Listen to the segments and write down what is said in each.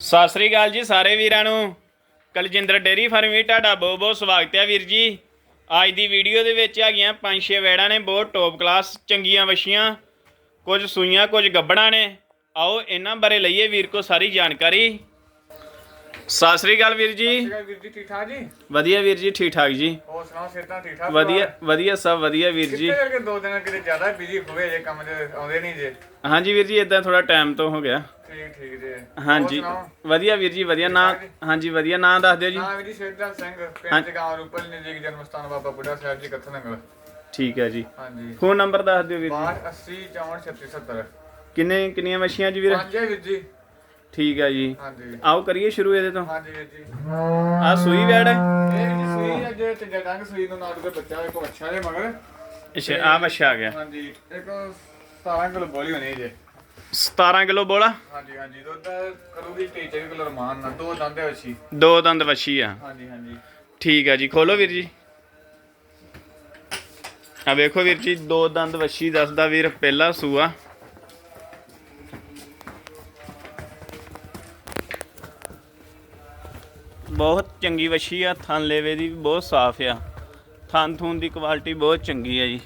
ਸਤਿ ਸ੍ਰੀ ਅਕਾਲ ਜੀ ਸਾਰੇ ਵੀਰਾਂ ਨੂੰ। ਕਲਜਿੰਦਰ ਡੇਰੀ ਫਾਰਮ ਵੀ ਤੁਹਾਡਾ ਬਹੁਤ ਬਹੁਤ ਸਵਾਗਤ ਹੈ ਵੀਰ ਜੀ। ਅੱਜ ਦੀ ਵੀਡੀਓ ਦੇ ਵਿੱਚ ਹੈਗੀਆਂ ਪੰਜ ਛੇ ਵੈੜਾਂ ਨੇ ਬਹੁਤ ਟੌਪ ਕਲਾਸ ਚੰਗੀਆਂ ਵਛੀਆਂ ਕੁਝ ਸੂਈਆਂ ਕੁਝ ਗੱਬੜਾਂ ਨੇ। ਆਓ ਇਹਨਾਂ ਬਾਰੇ ਲਈਏ ਵੀਰ ਕੋ ਸਾਰੀ ਜਾਣਕਾਰੀ। ਸਤਿ ਸ੍ਰੀ ਅਕਾਲ ਵੀਰ ਜੀ। ਵੀਰ ਜੀ ਠੀਕ ਠਾਕ ਜੀ? ਵਧੀਆ ਵੀਰ ਜੀ ਠੀਕ ਠਾਕ ਜੀ। ਹੋਰ ਸੁਣਾਓ ਸਿਹਤਾਂ ਠੀਕ ਠਾਕ ਵਧੀਆ ਵਧੀਆ ਸਭ ਵਧੀਆ ਵੀਰ ਜੀ। ਕਿਤੇ ਕਰਕੇ ਦੋ ਦਿਨ ਕਿਤੇ ਜ਼ਿਆਦਾ ਬਿਜ਼ੀ ਹੋਏ ਜੇ ਕੰਮ ਦੇ ਆਉਂਦੇ ਨਹੀਂ ਜੇ? ਹਾਂਜੀ ਵੀਰ ਜੀ ਇਦਾਂ ਥੋੜਾ ਟਾਈਮ ਤੋਂ ਹੋ ਗਿਆ। ਠੀਕ ਠੀਕ ਜੇ। ਹਾਂਜੀ? ਵਧੀਆ ਵੀਰ ਜੀ ਵਧੀਆ। ਨਾਂ ਹਾਂਜੀ ਵਧੀਆ। ਨਾਂ ਦੱਸ ਦਿਓ ਜੀ। ਹਾਂ ਵੀਰ ਜੀ ਸ਼ੇਰਦਾਰ ਸਿੰਘ ਪਿੰਡ ਜਗਾਵ ਰੂਪਲ ਨੇ ਜੀ ਜਨਮ ਸਥਾਨ ਬਾਬਾ ਬੁੱਢਾ ਸਾਹਿਬ ਜੀ ਕੱਥ ਨੰਗਲ ਠੀਕ ਹੈ ਜੀ। ਹਾਂਜੀ। ਫੋਨ ਨੰਬਰ ਦੱਸ ਦਿਓ ਵੀਰ ਜੀ। 82 64 36 70 ਕਿੰਨੇ ਕਿੰਨੀਆਂ ਮੱਛੀਆਂ ਜੀ ਵੀਰ? ਪੰਜ ਵੀਰ ਜੀ। ਠੀਕ ਹੈ ਜੀ। ਹਾਂਜੀ। ਆਓ ਕਰੀਏ ਸ਼ੁਰੂ ਇਹਦੇ ਤੋਂ। ਹਾਂਜੀ ਵੀਰ ਜੀ। ਆ ਸੂਈ ਵੈੜ ਹੈ ਇਹ ਜੀ ਸੂਈ ਹੈ ਜੇ ਤੇ ਜਗਾਂਗ ਸੂਈ ਨੂੰ ਨਾਲ ਦੇ ਬੱਚਾ ਇੱਕ ਅੱਛਾ ਜੇ ਮਗਰ। ਅੱਛਾ ਆ ਮੱਛਾ ਆ ਗਿਆ। ਹਾਂਜੀ ਇੱਕ 17 ਕਿਲੋ ਬੋਲੀ ਹੋਣੀ ਜੇ। 17 ਕਿਲੋ ਬੋਲਾ? ਹਾਂਜੀ ਹਾਂਜੀ। ਦੁੱਧ ਕਰੂਗੀ 23 ਕਿਲੋ ਰਮਾਨ ਨਾਲ। ਦੋ ਦੰਦੇ ਵੱਛੀ। ਦੋ ਦੰਦ ਵੱਛੀ ਆ। ਹਾਂਜੀ ਹਾਂਜੀ। ਠੀਕ ਹੈ ਜੀ। ਖੋਲੋ ਵੀਰ ਜੀ। ਆ ਵੇਖੋ ਵੀਰ ਜੀ ਦੋ ਦੰਦ ਵੱਛੀ ਦੱਸਦਾ ਵੀਰ ਪਹਿਲਾ ਸੂਆ। ਬਹੁਤ ਚੰਗੀ ਵੱਛੀ ਆ। ਥਣ ਲੇਵੇ ਦੀ ਵੀ ਬਹੁਤ ਸਾਫ਼ ਆ। ਥਣ ਥੂਨ ਦੀ ਕੁਆਲਿਟੀ ਬਹੁਤ ਚੰਗੀ ਆ ਜੀ।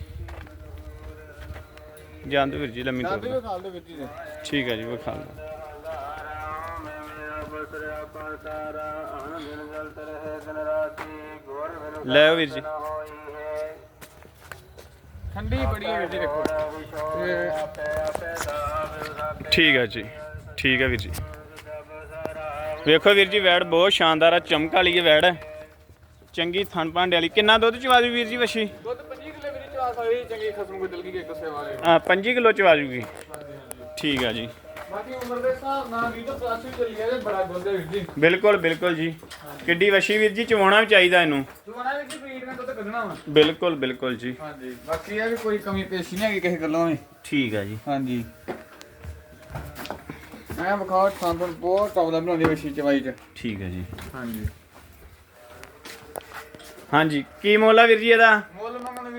ਜਾਂਦੇ ਵੀਰ ਜੀ ਲੰਮੀ ਤੋਰ ਦਿਓ। ਖਾਲ ਦੇ ਵਿੱਚ ਜੀ ਠੀਕ ਹੈ ਜੀ ਵਿਖਾ ਲਓ। ਲੈ ਵੀਰ ਜੀ। ਠੰਡੀ ਬੜੀ ਹੈ ਵੀਰ ਜੀ ਦੇਖੋ। ਠੀਕ ਹੈ ਜੀ ਠੀਕ ਹੈ ਵੀਰ ਜੀ। ਵੇਖੋ ਵੀਰ ਜੀ ਵੈੜ ਬਹੁਤ ਸ਼ਾਨਦਾਰ ਆ ਚਮਕ ਵਾਲੀ ਹੈ ਵੈੜ ਚੰਗੀ ਥਣ ਭਾਂਡੇ ਵਾਲੀ। ਕਿੰਨਾ ਦੁੱਧ ਚਵਾ ਦੂ ਵੀਰ ਜੀ ਵਛੀ ਦੁੱਧ 25 ਕਿਲੋ ਚਾ ਸਕਦੀ ਚੰਗੀ ਖਸਮ ਕੋਈ ਦਿਲ ਕੀ ਇੱਕ ਸੇਵਾ ਆ 5 ਕਿਲੋ ਚਵਾ ਜੂਗੀ। ਠੀਕ ਹੈ ਜੀ। ਬਾਕੀ ਉਮਰ ਦੇ ਹਿਸਾਬ ਨਾਲ ਵੀ ਤਾਂ ਪਲਾਸੀ ਚੱਲੀ ਗਿਆ ਤੇ ਬੜਾ ਹੈ ਵੀਰ ਜੀ। ਬਿਲਕੁਲ ਬਿਲਕੁਲ ਜੀ। ਕਿੱਡੀ ਵਛੀ ਵੀਰ ਜੀ ਚਵਾਉਣਾ ਵੀ ਚਾਹੀਦਾ ਇਹਨੂੰ। ਜਵਾਨਾ ਵੀਰ ਜੀ ਟ੍ਰੀਟਮੈਂਟ ਦੁੱਧ ਕੱਢਣਾ ਵਾ। ਬਿਲਕੁਲ ਬਿਲਕੁਲ ਜੀ। ਹਾਂਜੀ ਬਾਕੀ ਇਹ ਵੀ ਕੋਈ ਕਮੀ ਪੇਸ਼ੀ ਨਹੀਂ ਹੈਗੀ ਕਿਸੇ ਗੱਲੋਂ ਵੀ। ਠੀਕ ਹੈ ਜੀ। ਹਾਂਜੀ। ਮੈਂ ਵਿਖਾਓ ਸਾਂਪਨ ਬਹੁਤ ਟੌਪ ਦਾ ਬਣਾਉਂਦੀ ਵਸ਼ੀ ਚਵਾਈ ਚ। ਠੀਕ ਹੈ ਜੀ। ਹਾਂਜੀ। ਹਾਂਜੀ ਕੀ ਮੁੱਲ ਆ ਵੀਰ ਜੀ ਇਹਦਾ?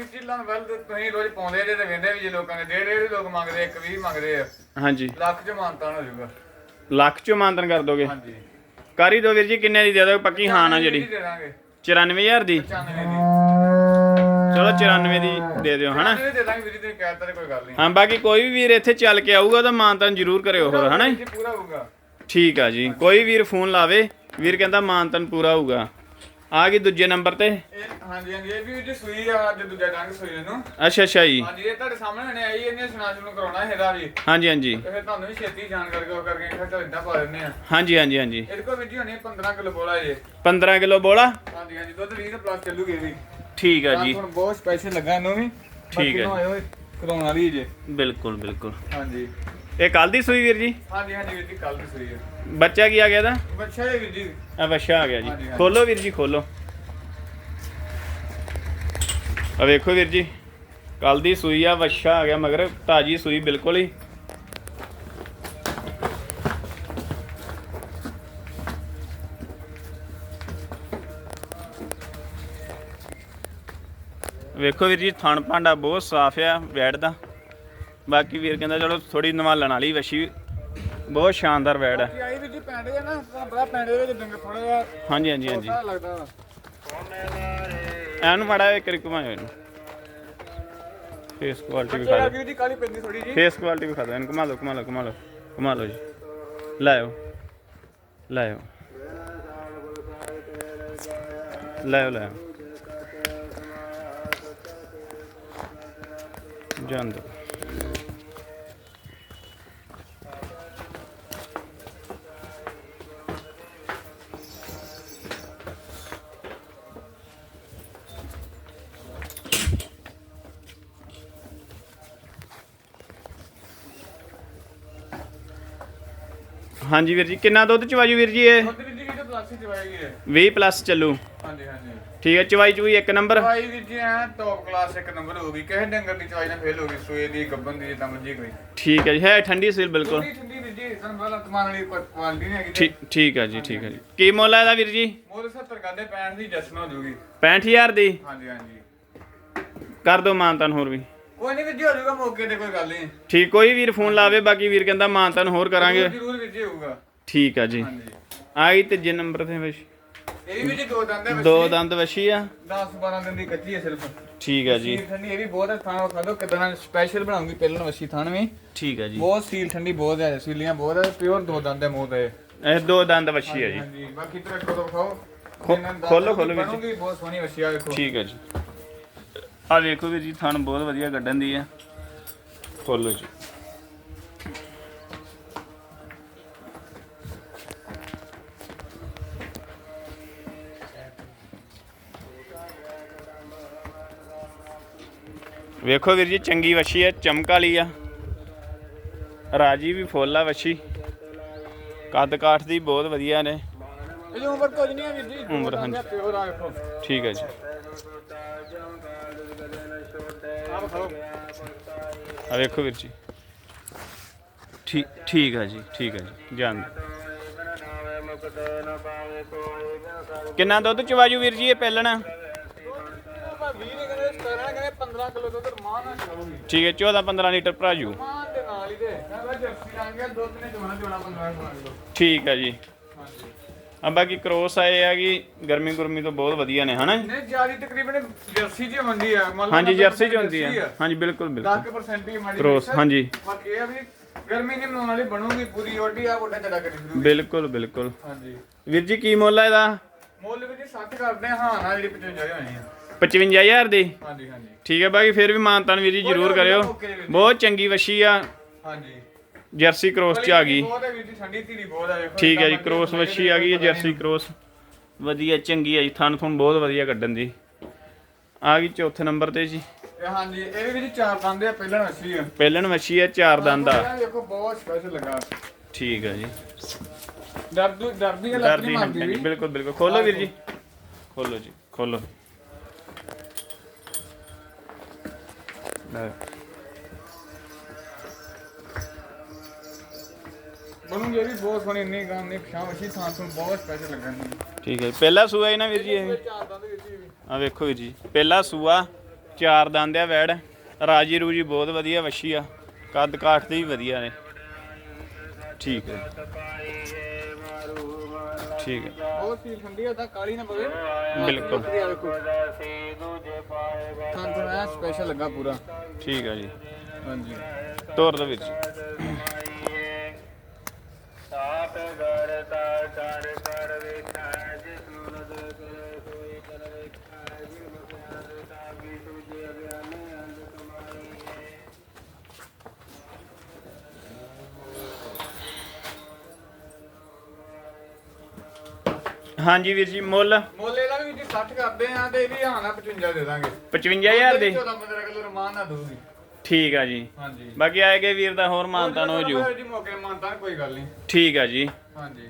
ਮੁੱਲ ਮੰਗਣ ਵੀਰ ਜੀ ਲਾਂ ਵੈਲ ਤੇ ਤੁਸੀਂ ਰੋਜ਼ ਪਾਉਂਦੇ ਜੇ ਤੇ ਵੇਂਦੇ ਵੀ ਜੇ ਲੋਕਾਂ ਨੇ ਡੇਢ ਡੇਢ ਲੋਕ ਮੰਗਦੇ ਇੱਕ 20 ਮੰਗਦੇ ਆ। ਹਾਂਜੀ। ਲੱਖ ਚ ਮਾਨਤਾ ਹੋ ਜਾਊਗਾ ਲੱਖ ਚੋਂ ਮਾਨਤਨ ਕਰ ਦੋਗੇ? ਹਾਂਜੀ। ਕਰੀ ਦੋ ਵੀਰ ਜੀ ਕਿੰਨੇ ਦੀ ਦੇ ਦੋ ਪੱਕੀ ਹਾਂ ਨਾ ਜਿਹੜੀ। ਦੇ ਦਾਂਗੇ। 94000 ਦੀ? 95 ਦੀ। ਚਲੋ 94 ਦੀ ਦੇ ਦਿਓ ਹਨਾ? ਦੇ ਦਾਂਗੇ ਵੀਰ ਜੀ ਤੇ ਕਹਿਤਾ ਕੋਈ ਗੱਲ ਨਹੀਂ। ਹਾਂ ਬਾਕੀ ਕੋਈ ਵੀ ਵੀਰ ਇੱਥੇ ਚੱਲ ਕੇ ਆਊਗਾ ਤਾਂ ਮਾਨਤਨ ਜ਼ਰੂਰ ਕਰਿਓ ਹੋਰ ਹਨਾ ਪੂਰਾ ਹੋਊਗਾ। ਠੀਕ ਆ ਜੀ। ਕੋਈ ਵੀਰ ਫੋਨ ਲਾਵੇ ਵੀਰ ਕਹਿੰਦਾ ਮਾਨਤਨ ਪੂਰਾ ਹੋਊਗਾ। ਆ ਗਈ ਦੂਜੇ ਨੰਬਰ ਤੇ। ਇਹ ਹਾਂਜੀ ਹਾਂਜੀ ਇਹ ਵੀ ਜੀ ਸੂਈ ਆ ਅੱਜ ਦੂਜਾ ਡੰਗ ਸੂਈ ਨੂੰ ਅੱਛਾ ਅੱਛਾ ਜੀ। ਹਾਂਜੀ ਇਹ ਤੁਹਾਡੇ ਸਾਹਮਣੇ ਹਣੇ ਆਈ ਇਹਨੇ ਸੁਣਾ ਸੁਣੂ ਕਰਾਉਣਾ ਇਹਦਾ ਵੀ। ਹਾਂਜੀ ਹਾਂਜੀ। ਤੇ ਫਿਰ ਤੁਹਾਨੂੰ ਵੀ ਛੇਤੀ ਜਾਣਕਾਰੀ ਕੋ ਕਰਕੇ ਖਰਚਾ ਇਦਾਂ ਪਾ ਦਿੰਦੇ ਆ। ਹਾਂਜੀ ਹਾਂਜੀ ਹਾਂਜੀ। ਇਹਦੇ ਕੋਲ ਵੀ ਜੀ ਹੋਣੀ 15 ਕਿਲੋ ਬੋਲਾ ਜੇ। 15 ਕਿਲੋ ਬੋਲਾ? ਹਾਂਜੀ ਹਾਂਜੀ ਦੁੱਧ 20 ਪਲੱਸ ਚੱਲੂਗੀ ਵੀ। ਠੀਕ ਆ ਜੀ। ਹੁਣ ਬਹੁਤ ਸਪੈਸ਼ਲ ਲੱਗਾ ਇਹਨੂੰ ਵੀ। ਠੀਕ ਹੈ। ਬਾਕੀ ਨੂੰ ਆਇਓ ਕਰਾਉਣ ਵਾਲੀ ਜੇ। ਬਿਲਕੁਲ ਬਿਲਕੁਲ। ਹਾਂਜੀ। ਇਹ ਕੱਲ ਦੀ ਸੂਈ ਵੀਰ ਜੀ? ਹਾਂਜੀ ਹਾਂਜੀ ਵੀਰ ਜੀ ਕੱਲ ਦੀ ਸੂਈ ਹੈ। ਬੱਚਾ ਕੀ ਆ ਗਿਆ ਇਹਦਾ? ਬੱਚਾ ਹੈ ਵੀਰ ਜੀ। ਆ ਬੱਚਾ ਆ ਗਿਆ ਜੀ। ਖੋਲੋ ਵੀਰ ਜੀ ਖੋਲੋ। ਆ ਵੇਖੋ ਵੀਰ ਜੀ ਕੱਲ ਦੀ ਸੂਈ ਆ ਵੱਛਾ ਆ ਗਿਆ ਮਗਰ ਤਾਜੀ ਸੂਈ ਬਿਲਕੁਲ ਹੀ। ਵੇਖੋ ਵੀਰ ਜੀ ਥਣ ਭਾਂਡਾ ਬਹੁਤ ਸਾਫ਼ ਆ ਵੈੜ ਦਾ ਬਾਕੀ ਵੀਰ ਕਹਿੰਦਾ ਚਲੋ ਥੋੜੀ ਨਵਾਲਣ ਵਾਲੀ ਵੱਛੀ ਬਹੁਤ ਸ਼ਾਨਦਾਰ ਵੈੜ ਆ ਕੀ ਆਈ ਵੀਰ ਜੀ ਪੈਂਡੇ ਆ ਨਾ ਤੁਹਾਨੂੰ ਪਤਾ ਪੈਂਡੇ ਦੇ ਵਿੱਚ ਡੰਗਰ ਥੋੜਾ ਜਿਹਾ ਹਾਂਜੀ ਹਾਂਜੀ ਹਾਂਜੀ। ਪਤਾ ਲੱਗਦਾ ਵਾ। ਐਨੂੰ ਮਾੜਾ ਇੱਕ ਰਿਕ ਘੁਮਾਇਓ ਇਹਨੂੰ। ਫੇਸ ਕੁਆਲਿਟੀ ਵੀ ਖਾ ਲਓ ਵੀਰ ਜੀ ਕਾਲੀ ਪੈਂਦੀ ਥੋੜੀ ਜੀ। ਫੇਸ ਕੁਆਲਿਟੀ ਵੀ ਖਾ ਲਓ ਇਹਨੂੰ ਘੁਮਾ ਲਓ ਘੁਮਾ ਲਓ ਘੁਮਾ ਲਓ ਘੁਮਾ ਲਓ ਜੀ। ਲਾਇਓ। ਲਾਇਓ। ਲਾਇਓ ਲਾਇਓ। ਜਾਣ ਹਾਂਜੀ ਵੀਰ ਜੀ ਕਿੰਨਾ ਦੁੱਧ ਚਵਾਜੂ ਵੀਰ ਜੀ ਇਹ? ਦੁੱਧ ਵੀਰ ਜੀ ਕਿਤੇ ਪਲਾਸਟਿਕ ਚ ਵਾਏਗੀ ਇਹ 20 ਪਲੱਸ ਚੱਲੂ। ਹਾਂਜੀ ਹਾਂਜੀ। ਠੀਕ ਹੈ ਚਵਾਈ ਚੂਈ ਇੱਕ ਨੰਬਰ? ਚਵਾਈ ਵੀਰ ਜੀ ਐ ਟੌਪ ਕਲਾਸ ਇੱਕ ਨੰਬਰ ਹੋ ਗਈ। ਕਿਸੇ ਡੰਗਰ ਦੀ ਚਵਾਈ ਨਾਲ ਫੇਲ ਹੋ ਗਈ ਸੂਏ ਦੀ ਗੱਬਨ ਦੀ ਜਿੱਦਾਂ ਮਰਜ਼ੀ ਕੋਈ। ਠੀਕ ਹੈ ਜੀ ਹੈ ਠੰਡੀ ਸੀਲ ਬਿਲਕੁਲ। ਠੰਡੀ ਠੰਡੀ ਵੀਰ ਜੀ ਸਾਨੂੰ ਪਹਿਲਾਂ ਤਮਾਨ ਵਾਲੀ ਕੁਆਲਿਟੀ ਨਹੀਂ ਹੈਗੀ ਤੇ। ਠੀਕ ਠੀਕ ਹੈ ਜੀ ਠੀਕ ਹੈ ਜੀ। ਕੀ ਮੁੱਲ ਹੈ ਇਹਦਾ ਵੀਰ ਜੀ? ਮੋਰ 70 ਕਰਦੇ 65 ਦੀ ਜਸ਼ਨ ਹੋ ਜੂਗੀ। 65000 ਦੀ? ਹਾਂਜੀ ਹਾਂਜੀ। ਕਰ ਦੋ ਮਾਨਤਨ ਹੋਰ ਵੀ। ਕੋਈ ਨਹੀਂ ਵੀਰ ਜੀ ਹੋ ਜਾਊਗਾ ਮੌਕੇ ਤੇ ਕੋਈ ਗੱਲ ਨਹੀਂ ਠੀਕ ਕੋਈ ਵੀਰ ਫੋਨ ਲਾਵੇ ਬਾਕੀ ਵੀਰ ਕਹਿੰਦਾ ਮਾਨਤਨ ਹੋਰ ਕਰਾਂਗੇ। ਜ਼ਰੂਰ ਵੀਰ ਜੀ ਹੋਊਗਾ। ਠੀਕ ਆ ਜੀ। ਹਾਂਜੀ। ਆਈ ਤੇ ਜੇ ਨੰਬਰ ਤੇ ਵਸ਼ੀ। ਇਹ ਵੀ ਜੀ ਦੋ ਦੰਦ ਹੈ ਦੋ ਦੰਦ ਵਸ਼ੀ ਆ। 10 12 ਦਿਨ ਦੀ ਕੱਚੀ ਹੈ ਸਿਰਫ। ਠੀਕ ਆ ਜੀ। ਸੀਲ ਠੰਡੀ ਇਹ ਵੀ ਬਹੁਤ ਹੈ ਥਾਂ ਖਾ ਦੋ ਕਿਦਾਂ ਸਪੈਸ਼ਲ ਬਣਾਉਂਗੀ ਪਹਿਲਾਂ ਵਸੀ ਥਾਨ ਵੀ। ਠੀਕ ਆ ਜੀ। ਬਹੁਤ ਸੀਲ ਠੰਡੀ ਬਹੁਤ ਹੈ ਸੀਲੀਆਂ ਬਹੁਤ ਹੈ ਪਿਓਰ ਦੋ ਦੰਦ ਹੈ ਮੂੰਹ ਤੇ। ਇਹ ਦੋ ਦੰਦ ਵਸ਼ੀ ਆ ਜੀ। ਹਾਂਜੀ ਬਾਕੀ ਤੇ ਕੋਲ ਖਾਓ ਖੋ- ਖੋਲੋ- ਖੋਲੋ ਵਿੱਚ। ਬਣੂਗੀ ਬਹੁਤ ਸੋਹਣੀ ਵਸੀ ਆ ਵੇਖੋ। ਠੀਕ ਹੈ ਜੀ। ਆ ਵੇਖੋ ਵੀਰ ਜੀ ਥਣ ਬਹੁਤ ਵਧੀਆ ਕੱਢਣ ਦੀ ਆ। ਖੋਲੋ ਜੀ। ਵੇਖੋ ਵੀਰ ਜੀ ਚੰਗੀ ਵਛੀ ਹੈ ਚਮਕ ਵਾਲੀ ਆ। ਰਾਜੀ ਵੀ ਫੁੱਲ ਆ ਵਛੀ। ਕੱਦ ਕਾਠ ਦੀ ਬਹੁਤ ਵਧੀਆ ਨੇ। ਇਹ ਉਮਰ ਕੁਝ ਨਹੀਂ ਹੈ ਵੀਰ ਜੀ ਉਮਰ, ਹਾਂਜੀ। ਪਿਓਰ ਆ ਵੇਖੋ। ਠੀਕ ਹੈ ਜੀ। ਆ ਵੇਖੋ ਵੀਰ ਜੀ। ਠੀਕ ਠੀਕ ਹੈ ਜੀ ਠੀਕ ਹੈ ਜੀ ਦਿਓ। ਕਿੰਨਾ ਦੁੱਧ ਚਵਾਜੂ ਵੀਰ ਜੀ ਇਹ ਪਹਿਲਣਾ? ਆਪਾਂ 20 ਨੇ ਕਹਿੰਦੇ 17 ਕਹਿੰਦੇ 15 ਕਿਲੋ ਦੁੱਧ ਮਾਂ ਨਾਲ ਚਲਾਉਗੀ ਠੀਕ ਹੈ 14 15 ਲੀਟਰ ਭਰਾਜੂ। ਮਾਂ ਦੇ ਨਾਲ ਹੀ ਦੇ। ਕਹਿੰਦਾ ਜਰਸੀ ਰੰਗ ਹੈ ਦੁੱਧ ਨੇ ਚੋਣਾ ਚੋਣਾ 15 ਕਿਲੋ ਠੀਕ ਹੈ ਜੀ। ਆ ਬਾਕੀ ਕ੍ਰੋਸ ਆਏ ਆ ਕਿ ਗਰਮੀ ਗੁਰਮੀ ਤੋਂ ਬਹੁਤ ਵਧੀਆ ਨੇ ਹਨਾ ਨਹੀਂ ਜਿਆਦੀ ਤਕਰੀਬਨ ਜਰਸੀ ਜੀ ਹੁੰਦੀ ਆ ਮੰਨ ਲਓ ਹਾਂਜੀ 90% ਜਰਸੀ ਚ ਹੁੰਦੀ ਹੈ ਹਾਂਜੀ ਬਿਲਕੁਲ ਬਿਲਕੁਲ। 10% ਹੀ ਮਾੜੀ ਕ੍ਰੋਸ। ਹਾਂਜੀ। ਬਾਕੀ ਇਹ ਆ ਵੀ ਗਰਮੀ ਨਹੀਂ ਬਣਾਉਣ ਵਾਲੀ ਬਣੂਗੀ ਪੂਰੀ ਓਡੀ ਆ ਵੱਡਾ ਚੜਾ ਕਰੀ ਫਿਰੂਗੀ ਬਿਲਕੁਲ ਬਿਲਕੁਲ। ਹਾਂਜੀ। ਵੀਰ ਜੀ ਕੀ ਮੁੱਲ ਆ ਇਹਦਾ? ਮੁੱਲ ਵੀ ਜੀ 60 ਕਰਦੇ ਆ, ਹਾਂ ਨਾ ਜਿਹੜੀ 55 ਹੋਣੀ ਆ। 55000 ਦੀ? ਹਾਂਜੀ ਹਾਂਜੀ। ਠੀਕ ਹੈ ਬਾਕੀ ਫਿਰ ਵੀ ਮਾਨਤਾਨ ਵੀਰ ਜੀ ਜ਼ਰੂਰ ਕਰਿਓ। ਬਹੁਤ ਚੰਗੀ ਵਛੀ ਆ। ਹਾਂਜੀ। ਜਰਸੀ ਕ੍ਰੋਸ ਚ ਆ ਗਈ। ਬਹੁਤ ਹੈ ਵੀਰ ਜੀ ਠੰਡੀ ਧੀਰੀ ਬਹੁਤ ਹੈ ਵੇਖੋ ਠੀਕ ਹੈ ਜੀ ਕ੍ਰੋਸ ਵੱਛੀ ਆ ਗਈ ਹੈ ਜਰਸੀ ਕ੍ਰੋਸ। ਵਧੀਆ ਚੰਗੀ ਹੈ ਜੀ ਥਣ ਥਣ ਬਹੁਤ ਵਧੀਆ ਕੱਢਣ ਦੀ। ਆ ਗਈ ਚੌਥੇ ਨੰਬਰ ਤੇ ਜੀ। ਇਹ ਹਾਂਜੀ ਇਹ ਵੀ ਜੀ ਚਾਰ ਦੰਦ ਆ ਪਹਿਲਾਂ ਅੱਛੀ ਆ। ਪਹਿਲਣ ਵੱਛੀ ਹੈ ਚਾਰ ਦੰਦ ਆ। ਇਹ ਦੇਖੋ ਬਹੁਤ ਸਪੈਸ਼ਲ ਲੱਗਾ। ਠੀਕ ਹੈ ਜੀ। ਦਰਦ ਦਰਦੀ ਮਾਰਦੀ ਬਿਲਕੁਲ ਬਿਲਕੁਲ। ਖੋਲੋ ਵੀਰ ਜੀ। ਖੋਲੋ ਜੀ ਖੋਲੋ। ਲੈ, ਬਣੂਗੀ ਇਹ ਵੀ ਬਹੁਤ ਸੋਹਣੀ ਇੰਨੀ ਗਾਂ ਨੇ ਪਛਾਣ ਅੱਛੀ ਥਾਂ ਤੋਂ ਬਹੁਤ ਸਪੈਸ਼ਲ ਲੱਗਣ ਦੀ ਠੀਕ ਹੈ ਜੀ। ਪਹਿਲਾ ਸੂਆ ਹੈ ਨਾ ਵੀਰ ਜੀ ਇਹ। ਚਾਰ ਦੰਦ ਵੀਰ ਜੀ। ਆ ਵੇਖੋ ਵੀਰ ਜੀ। ਪਹਿਲਾ ਸੂਆ ਚਾਰ ਦੰਦ ਆ ਵੈੜ। ਰਾਜੀ ਰੂਜੀ ਬਹੁਤ ਵਧੀਆ ਵੱਛੀ ਆ। ਕੱਦ ਕਾਠ ਦੀ ਵੀ ਵਧੀਆ ਨੇ। ਠੀਕ ਹੈ। ਠੀਕ ਹੈ। ਬਹੁਤ ਸੀ ਠੰਡੀ ਆ ਤਾਂ ਕਾਲੀ ਨਾ ਪਵੇ। ਬਿਲਕੁਲ। ਥਾਂ ਤੋਂ ਐ ਸਪੈਸ਼ਲ ਲੱਗਾ ਪੂਰਾ। ਠੀਕ ਹੈ ਜੀ। ਹਾਂਜੀ। ਤੋਰ ਦੋ ਵੀਰ ਜੀ। ਹਾਂਜੀ ਵੀਰ ਜੀ ਮੁੱਲ? ਮੁੱਲ ਇਹਦਾ ਵੀ ਜੀ 60 ਕਰਦੇ ਆ ਤੇ ਇਹ ਵੀ ਹਾਂ ਨਾ 55 ਦੇ ਦਾਂਗੇ 55000 ਦੇ? 14 15 ਕਿਲੋ ਰਮਾਨ ਨਾ ਦੂਗੀ ਠੀਕ ਆ ਜੀ। ਹਾਂਜੀ। ਬਾਕੀ ਆਏ ਗਏ ਵੀਰ ਦਾ ਹੋਰ ਮਾਨਤਾਨ ਹੋ ਜੂ ਜੀ ਮੌਕੇ ਮਾਨਤਾਨ ਕੋਈ ਗੱਲ ਨਹੀਂ। ਠੀਕ ਆ ਜੀ। ਹਾਂਜੀ।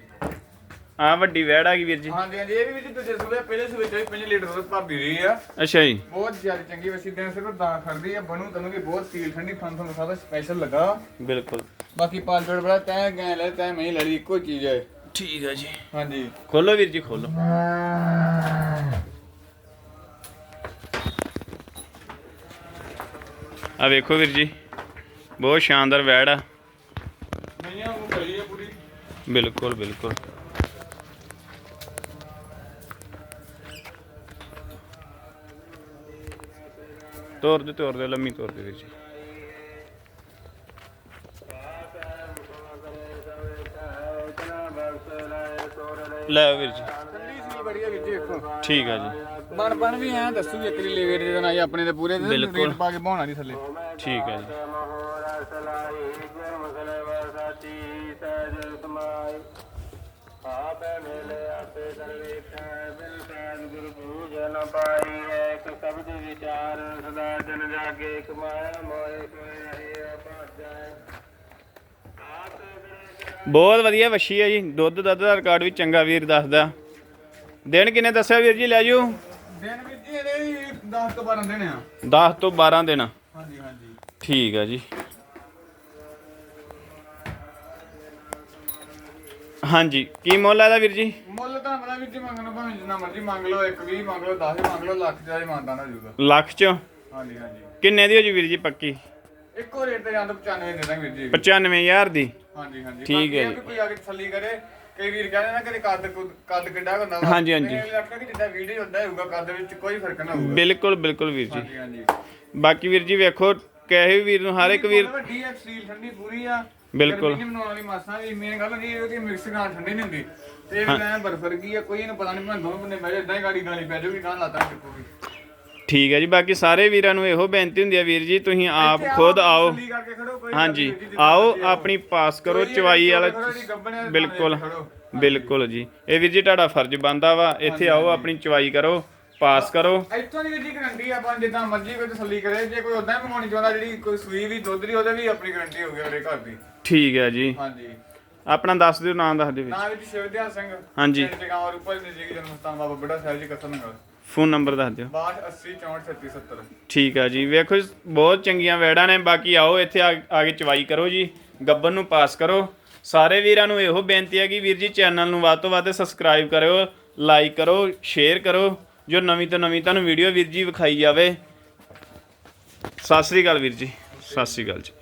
ਆ ਵੱਡੀ ਵੈੜ ਆ ਗਈ ਵੀਰ ਜੀ। ਹਾਂਜੀ ਹਾਂਜੀ ਇਹ ਵੀ ਜੀ ਦੂਜੇ ਸੂਬੇ ਪਹਿਲੇ ਸੂਬੇ ਚ 5 ਲੀਟਰ ਦੁੱਧ ਭਾਬੀ ਰਹੀ ਆ। ਅੱਛਾ ਜੀ। ਬਹੁਤ ਜ਼ਿਆਦਾ ਚੰਗੀ ਵਸੀ ਦਿਨ ਸਿਰਫ ਦਾ ਖੜਦੀ ਆ ਬਣੂ ਤੈਨੂੰ ਵੀ ਬਹੁਤ ਸੀਲ ਠੰਡੀ ਥਾਂ ਤੁਹਾਨੂੰ ਸਾਰਾ ਸਪੈਸ਼ਲ ਲੱਗਾ। ਬਿਲਕੁਲ। ਬਾਕੀ ਪਾਲ ਪੇੜ ਬੜਾ ਤੈ ਗਏ ਲੈ ਤੈ ਮੈਂ ਇੱਕੋ ਚੀਜ਼ ਹੈ ਠੀਕ ਆ ਜੀ। ਹਾਂਜੀ। ਖੋਲੋ ਵੀਰ ਜੀ ਖੋਲੋ। ਆ ਵੇਖੋ ਵੀਰ ਜੀ ਬਹੁਤ ਸ਼ਾਨਦਾਰ ਵੈੜ ਆ। ਨਹੀਂ ਉਹ ਕਰੀ ਆ ਪੂਰੀ। ਬਿਲਕੁਲ ਬਿਲਕੁਲ। ਤੋਰ ਦੇ ਤੋਰ ਦੇ ਲੰਮੀ ਤੋਰ ਦੇ ਵੀਰ ਜੀ। ਲੈ ਵੀਰ ਜੀ ਠੰਡੀ ਸੀਲ ਬੜੀ ਆ ਵੀਰ ਜੀ। ਵੇਖੋ ਠੀਕ ਆ ਜੀ। ਬਣ ਬਣ ਵੀ ਐ ਦੱਸੂ ਇੱਕ ਦੀ ਲੇਵੇਟ ਜਿਹਦਾ ਨਾ ਆਪਣੇ ਦੇ ਪੂਰੇ ਦੇ ਬਿਲਕੁਲ। ਰੇਟ ਪਾ ਕੇ ਬਹਾਉਣਾ ਨਹੀਂ ਥੱਲੇ। ਠੀਕ ਆ ਜੀ। ਪਾਈ ਹੈ ਇੱਕ ਸ਼ਬਦ ਵਿਚਾਰ ਸਦਾ ਜਨ ਜਾਗੇ ਕਮਾਇਆ ਮੋਏ ਕੋਈ ਨਹੀਂ ਪਾਜੈ ਬਹੁਤ ਵਧੀਆ ਵੱਛੀ ਹੈ ਜੀ। ਦੁੱਧ ਦੱਧ ਦਾ ਰਿਕਾਰਡ ਵੀ ਚੰਗਾ ਵੀਰ ਦੱਸਦਾ। ਦਿਨ ਕਿੰਨੇ ਦੱਸਿਆ ਵੀਰ ਜੀ? ਲੈ ਜਾਓ। ਦਿਨ ਵੀਰ ਜੀ ਇਹਦੇ 10 ਤੋਂ 12 ਦਿਨ ਆ। 10 ਤੋਂ 12 ਦਿਨ। ਹਾਂਜੀ ਹਾਂਜੀ। ਠੀਕ ਆ ਜੀ। ਹਾਂਜੀ ਕੀ ਮੁੱਲ ਆ ਇਹਦਾ ਵੀਰ ਜੀ? ਮੁੱਲ ਤਾਂ ਬੜਾ ਵੀਰ ਜੀ ਮੰਗਣਾ ਭਾਵੇਂ ਜਿੰਨਾ ਮਰਜ਼ੀ ਮੰਗ ਲਓ ਇੱਕ 20 ਮੰਗ ਲਓ 10 ਮੰਗ ਲਓ ਲੱਖ ਦਾ ਹੀ ਮੰਨਦਾ ਨਾ ਜੂਗਾ ਲੱਖ ਚ? ਹਾਂਜੀ ਹਾਂਜੀ। ਕਿੰਨੇ ਦੀ ਹੋ ਜੀ ਵੀਰ ਜੀ ਪੱਕੀ? ਇੱਕੋ ਰੇਟ ਤੇ ਜਾਂ ਤਾਂ 95 ਦੇ ਦਾਂਗੇ ਵੀਰ ਜੀ। 95000 ਦੀ? ਹਾਂਜੀ ਹਾਂਜੀ। ਠੀਕ ਬਾਕੀ ਹੈ ਇਹ ਜੀ। ਵੀ ਕੋਈ ਆ ਕੇ ਤਸੱਲੀ ਕਰੇ। ਕਈ ਵੀਰ ਕਹਿੰਦੇ ਨਾ ਕਿ ਕੱਦ ਕੁ- ਕੱਦ ਕਿੱਡਾ ਹੁੰਦਾ ਵਾ। ਹਾਂਜੀ, ਹਾਂਜੀ। ਇਹ ਆਖਿਆ ਕਿ ਜਿੱਦਾਂ ਵੀਡੀਓ ਹੁੰਦਾ ਹੋਊਗਾ ਕੱਦ ਵਿੱਚ ਕੋਈ ਫ਼ਰਕ ਨਾ ਹੋਊਗਾ। ਬਿਲਕੁਲ ਬਿਲਕੁਲ ਵੀਰ ਜੀ। ਹਾਂਜੀ ਹਾਂਜੀ। ਬਾਕੀ ਵੀਰ ਜੀ ਵੇਖੋ ਕਹੇ ਵੀਰ ਨੂੰ ਹਰ ਇੱਕ ਵੀਰ ਵੱਡੀ ਆ ਸਟੀਲ ਠੰਡੀ ਪੂਰੀ ਆ। ਬਿਲਕੁਲ। ਗਰਮੀ ਨੀ ਬਣਾਉਣ ਵਾਲੀ ਮਾਸਾਂ ਵੀ। ਮੇਨ ਗੱਲ ਨਹੀਂ ਇਹ ਕਿ ਮਿਕਸ ਨਾਲ ਠੰਡੀ ਨਹੀਂ ਹੁੰਦੀ। ਤੇ ਇਹ ਮੈਂ ਬਰਫ ਵਰਗੀ ਆ। ਕੋਈ ਇਹਨੂੰ ਪਤਾ ਨਹੀਂ ਮੈਂ ਦੋਵੇਂ ਬੰਦੇ ਬਹਿ ਇਦਾਂ ਹੀ ਗਾੜੀ ਗਾਲੀ ਪੈ ਜਾਊਗੀ ਗਾਂ ਲਾਤਾਂ ਟਿੱਪੂਗੀ ਠੀਕ ਹੈ ਜੀ ਬਾਕੀ ਸਾਰੇ ਵੀਰਾਂ ਨੂੰ ਇਹੋ ਬੇਨਤੀ ਹੁੰਦੀ ਹੈ ਵੀਰ ਜੀ ਤੁਸੀਂ ਆਪ ਖੁਦ ਆਓ। ਹਾਂਜੀ ਆਓ। ਆਪਣੀ ਪਾਸ ਕਰੋ ਚਵਾਈ ਵਾਲਾ ਜੀ, ਬਿਲਕੁਲ। ਬਿਲਕੁਲ ਜੀ। ਇਹ ਵੀਰ ਜੀ ਤੁਹਾਡਾ ਫਰਜ਼ ਬਣਦਾ ਵਾ ਇੱਥੇ ਆਓ ਆਪਣੀ ਚਵਾਈ ਕਰੋ ਪਾਸ ਕਰੋ। ਇੱਥੋਂ ਦੀ ਵੀ ਜੀ ਗਰੰਟੀ ਆਪਾਂ ਜਿੱਦਾਂ ਮਰਜ਼ੀ ਕੋਈ ਤਸੱਲੀ ਕਰੇ ਜੇ ਕੋਈ ਉਦਾਂ ਹੀ ਮੰਗਾਉਣੀ ਚਾਹੁੰਦਾ ਜਿਹੜੀ ਕੋਈ ਸੂਈ ਵੀ ਦੁੱਧ ਦੀ ਉਹਦੇ ਵੀ ਆਪਣੀ ਗਰੰਟੀ ਹੋਊਗੀ ਉਹਦੇ ਘਰ ਦੀ। ਠੀਕ ਹੈ ਜੀ। ਹਾਂਜੀ। ਆਪਣਾ ਦੱਸ ਦਿਓ ਨਾਮ ਦੱਸ ਦਿਓ ਨਾਮ ਵਿੱਚ ਸ਼ਿਵਦਿਆਲ ਸਿੰਘ ਹਾਂਜੀ। ਜਗਾਵਰ ਉੱਪਰ ਨਜ਼ਦੀਕ ਜਨਮ ਸਥਾਨ ਬਾਬਾ ਬੁੱਢਾ ਸਾਹਿਬ ਜੀ ਕਸਰ ਨਗਰ। ਫੋਨ ਨੰਬਰ ਦੱਸ ਦਿਓ। 62 80 64 36 70 ਠੀਕ ਆ ਜੀ। ਵੇਖੋ ਜੀ, ਬਹੁਤ ਚੰਗੀਆਂ ਵੈੜਾਂ ਨੇ। ਬਾਕੀ ਆਓ ਇੱਥੇ ਆ ਆ ਕੇ ਚਵਾਈ ਕਰੋ ਜੀ। ਗੱਬਨ ਨੂੰ ਪਾਸ ਕਰੋ। ਸਾਰੇ ਵੀਰਾਂ ਨੂੰ ਇਹੋ ਬੇਨਤੀ ਹੈ ਕਿ ਵੀਰ ਜੀ ਚੈਨਲ ਨੂੰ ਵੱਧ ਤੋਂ ਵੱਧ ਸਬਸਕ੍ਰਾਈਬ ਕਰਿਓ ਲਾਈਕ ਕਰੋ ਸ਼ੇਅਰ ਕਰੋ। ਜੋ ਨਵੀਂ ਤੋਂ ਨਵੀਂ ਤੁਹਾਨੂੰ ਵੀਡੀਓ ਵੀਰ ਜੀ ਵਿਖਾਈ ਜਾਵੇ। ਸਤਿ ਸ੍ਰੀ ਅਕਾਲ ਵੀਰ ਜੀ। ਸਤਿ ਸ੍ਰੀ ਅਕਾਲ ਜੀ।